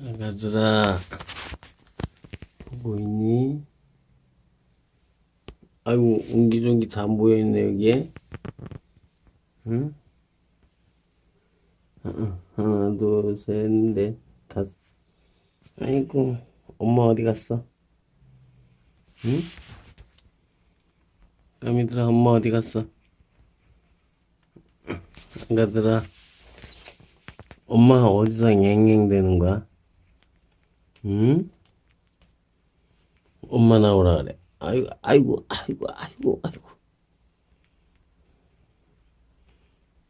아가들아 보고 있니? 아이고 옹기종기 다 모여있네 여기에 응? 어, 하나 둘셋넷 다섯 아이고 엄마 어디 갔어? 응? 까미들아 엄마 어디 갔어? 아가들아 엄마가 어디서 앵앵대는 거야? 응? 엄마 나오라 그래. 아이고, 아이고, 아이고, 아이고, 아이고.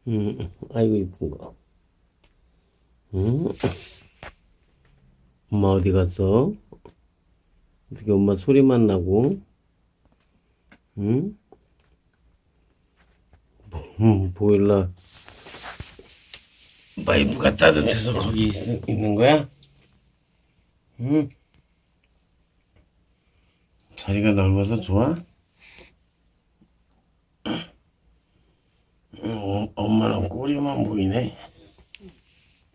응, 아이고, 이쁜 거. 응? 엄마 어디 갔어? 어떻게 엄마 소리만 나고? 응? 음, 보일러. 파이프가 따뜻해서 거기 있, 있는 거야? 응? 자리가 넓어서 좋아? 어, 엄마는 꼬리만 보이네.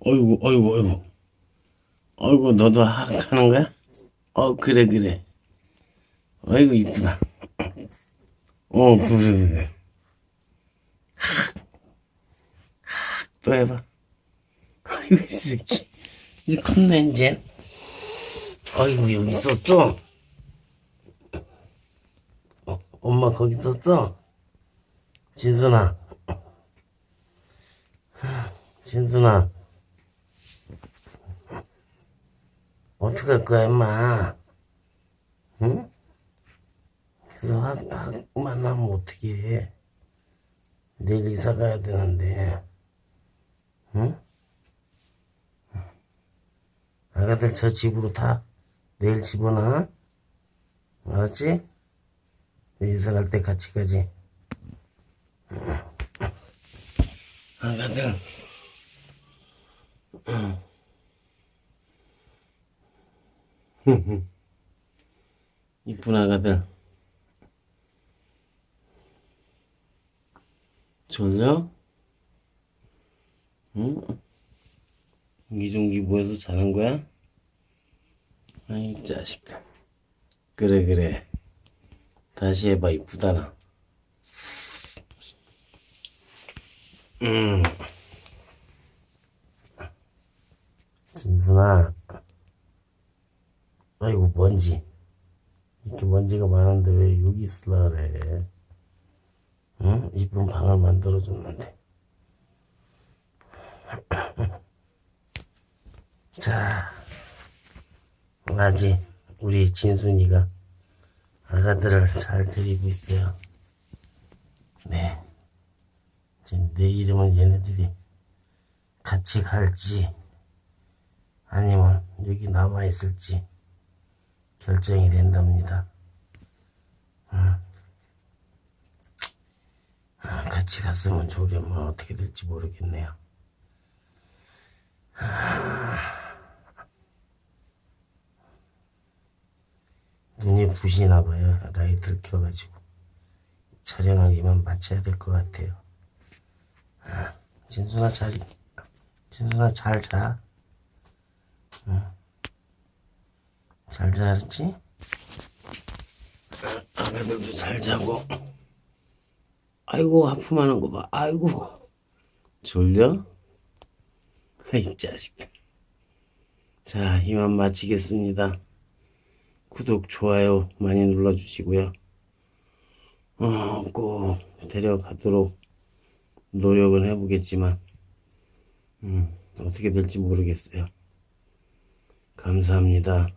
어이구, 어이구, 어이구. 어이구, 너도 하- 하는 거야? 어, 그래, 그래. 어이구, 이쁘다. 어, 그래, 그래. 또 해봐. 아이고, 이 새끼. 이제 컸네, 이제. 아이고, 여기 있었어? 어, 엄마 거기 있었어? 진순아. 진순아. 어떡할 거야, 임마. 응? 그래서 학, 학 만나면 어떻게 해. 내일 이사 가야 되는데. 응? 아가들 저 집으로 다 내일 집어넣어. 알았지? 이사 갈 때 같이 가지. 응. 이쁜 아가들. 졸려? 응? 이종기 모여서 자는 거야? 아이 자식들. 그래 그래. 다시 해봐 이쁘다나 음. 진순아. 아이고 먼지. 이렇게 먼지가 많은데 왜 여기 있으라 그래? 응? 이쁜 방을 만들어줬는데. 자, 아직 우리 진순이가 아가들을 잘 데리고 있어요. 네. 이제 내일이면 얘네들이 같이 갈지 아니면 여기 남아 있을지 결정이 된답니다. 응. 아, 같이 갔으면 좋으려면 어떻게 될지 모르겠네요. 눈이 부시나 봐요. 라이트를 켜가지고 촬영하기만 마쳐야 될 것 같아요. 아, 진순아 잘, 진순아 잘 자. 응. 잘 자랬지? 아, 아가들도 잘 자고. 아이고 아픔하는 거 봐. 아이고 졸려? 아이 자식들. 자 이만 마치겠습니다. 구독, 좋아요 많이 눌러주시고요. 어, 꼭 데려가도록 노력은 해보겠지만, 음, 어떻게 될지 모르겠어요. 감사합니다.